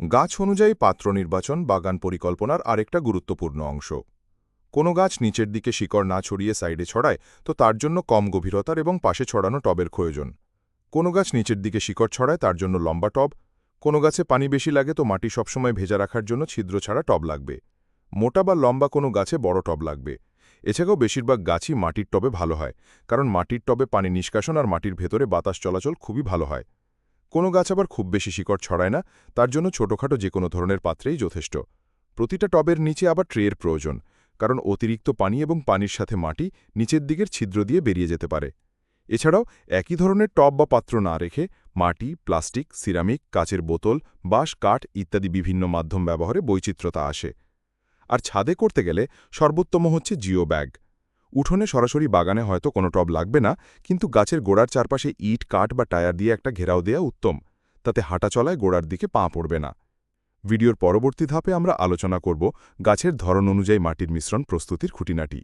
গাছ অনুযায়ী পাত্র নির্বাচন বাগান পরিকল্পনার আরেকটা গুরুত্বপূর্ণ অংশ। কোনো গাছ নিচের দিকে শিকড় না ছড়িয়ে সাইডে ছড়ায়, তো তার জন্য কম গভীরতার এবং পাশে ছড়ানো টবের প্রয়োজন। কোনো গাছ নিচের দিকে শিকড় ছড়ায়, তার জন্য লম্বা টব। কোনো গাছে পানি বেশি লাগে, তো মাটি সবসময় ভেজা রাখার জন্য ছিদ্র ছাড়া টব লাগবে। মোটা বা লম্বা কোনো গাছে বড় টব লাগবে। এছাড়াও বেশিরভাগ গাছই মাটির টবে ভালো হয়, কারণ মাটির টবে পানি নিষ্কাশন আর মাটির ভেতরে বাতাস চলাচল খুবই ভালো হয়। কোনো গাছ আবার খুব বেশি শিকড় ছড়ায় না, তার জন্য ছোটখাটো যে কোনো ধরনের পাত্রেই যথেষ্ট। প্রতিটা টবের নিচে আবার ট্রের প্রয়োজন, কারণ অতিরিক্ত পানি এবং পানির সাথে মাটি নিচের দিকের ছিদ্র দিয়ে বেরিয়ে যেতে পারে। এছাড়াও একই ধরনের টব বা পাত্র না রেখে মাটি, প্লাস্টিক, সিরামিক, কাচের বোতল, বাঁশ, কাঠ ইত্যাদি বিভিন্ন মাধ্যম ব্যবহারে বৈচিত্র্যতা আসে। আর ছাদে করতে গেলে সর্বোত্তম হচ্ছে জিও ব্যাগ। উঠোনে সরাসরি বাগানে হয়তো কোনো টব লাগবে না, কিন্তু গাছের গোড়ার চারপাশে ইট, কাঠ বা টায়ার দিয়ে একটা ঘেরাও দেয়া উত্তম। তাতে হাঁটা চলায় গোড়ার দিকে পা পড়বে না। ভিডিওর পরবর্তী ধাপে আমরা আলোচনা করব গাছের ধরন অনুযায়ী মাটির মিশ্রণ প্রস্তুতির খুঁটিনাটি।